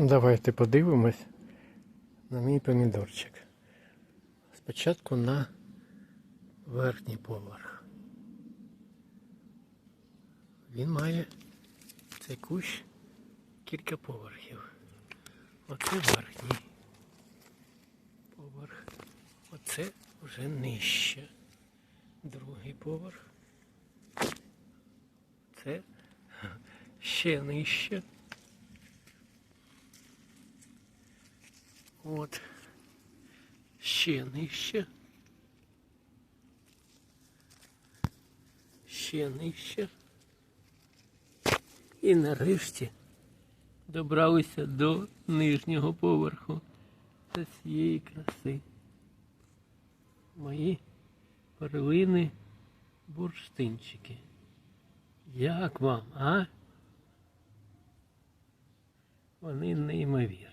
Давайте подивимось на мій помідорчик. Спочатку на верхній поверх. Він має цей кущ кілька поверхів. Оце верхній поверх. Оце вже нижче. Другий поверх. Це ще нижче. От. Ще нижче. Ще нижче. І нарешті добралися до нижнього поверху та цієї краси. Мої перлини бурштинчики. Як вам, а? Вони неймовірні.